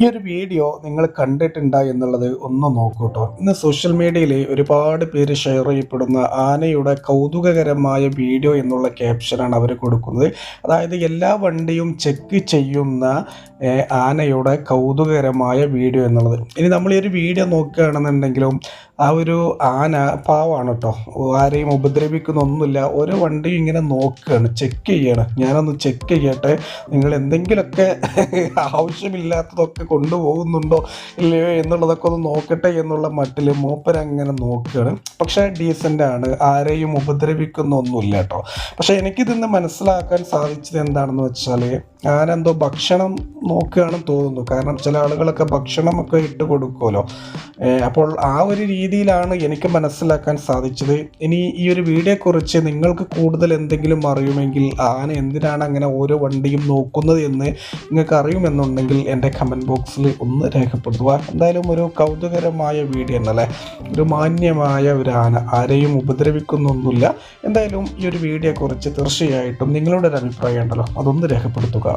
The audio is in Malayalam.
ഈ ഒരു വീഡിയോ നിങ്ങൾ കണ്ടിട്ടുണ്ടോ എന്നുള്ളത് ഒന്ന് നോക്കൂ കേട്ടോ ഇന്ന് സോഷ്യൽ മീഡിയയിൽ ഒരുപാട് പേര് ഷെയർ ചെയ്യപ്പെടുന്ന ആനയുടെ കൗതുകകരമായ വീഡിയോ എന്നുള്ള ക്യാപ്ഷനാണ് അവർ കൊടുക്കുന്നത്. അതായത് എല്ലാ വണ്ടിയും ചെക്ക് ചെയ്യുന്ന ആനയുടെ കൗതുകകരമായ വീഡിയോ എന്നുള്ളത്. ഇനി നമ്മൾ ഈ ഒരു വീഡിയോ നോക്കുകയാണെന്നുണ്ടെങ്കിലും ആ ഒരു ആന പാവാണ് കേട്ടോ ആരെയും ഉപദ്രവിക്കുന്നൊന്നുമില്ല ഓരോ വണ്ടിയും ഇങ്ങനെ നോക്കുകയാണ് ചെക്ക് ചെയ്യുകയാണ് ഞാനൊന്ന് ചെക്ക് ചെയ്യട്ടെ. നിങ്ങൾ എന്തെങ്കിലുമൊക്കെ ആവശ്യമില്ലാത്തതൊക്കെ കൊണ്ടുപോകുന്നുണ്ടോ ഇല്ലയോ എന്നുള്ളതൊക്കെ ഒന്ന് നോക്കട്ടെ എന്നുള്ള മട്ടിൽ മൂപ്പർ അങ്ങനെ നോക്കുകയാണ്. പക്ഷേ ഡീസന്റ് ആണ്. ആരെയും ഉപദ്രവിക്കുന്ന ഒന്നുമില്ല കേട്ടോ. പക്ഷേ എനിക്കിതിന്ന് മനസ്സിലാക്കാൻ സാധിച്ചത് എന്താണെന്ന് വെച്ചാൽ ഞാനെന്തോ ഭക്ഷണം നോക്കുകയാണെന്ന് തോന്നുന്നു. കാരണം ചില ആളുകളൊക്കെ ഭക്ഷണമൊക്കെ ഇട്ട് കൊടുക്കുമല്ലോ. അപ്പോൾ ആ ഒരു രീതിയിലാണ് എനിക്ക് മനസ്സിലാക്കാൻ സാധിച്ചത്. ഇനി ഈ ഒരു വീഡിയോയെക്കുറിച്ച് നിങ്ങൾക്ക് കൂടുതൽ എന്തെങ്കിലും അറിയുമെങ്കിൽ ആന എന്തിനാണ് അങ്ങനെ ഓരോ വണ്ടിയും നോക്കുന്നത് എന്ന് നിങ്ങൾക്ക് അറിയുമെന്നുണ്ടെങ്കിൽ എന്റെ കമന്റ് ബോക്സിൽ ഒന്ന് രേഖപ്പെടുത്തുക. എന്തായാലും ഒരു കൗതുകരമായ വീഡിയോ എന്നല്ലേ ഒരു മാന്യമായ ഒരു ആന ആരെയും ഉപദ്രവിക്കുന്നൊന്നുമില്ല. എന്തായാലും ഈ ഒരു വീഡിയോയെക്കുറിച്ച് തീർച്ചയായിട്ടും നിങ്ങളുടെ ഒരു അഭിപ്രായം ഉണ്ടല്ലോ. അതൊന്ന് രേഖപ്പെടുത്തുക.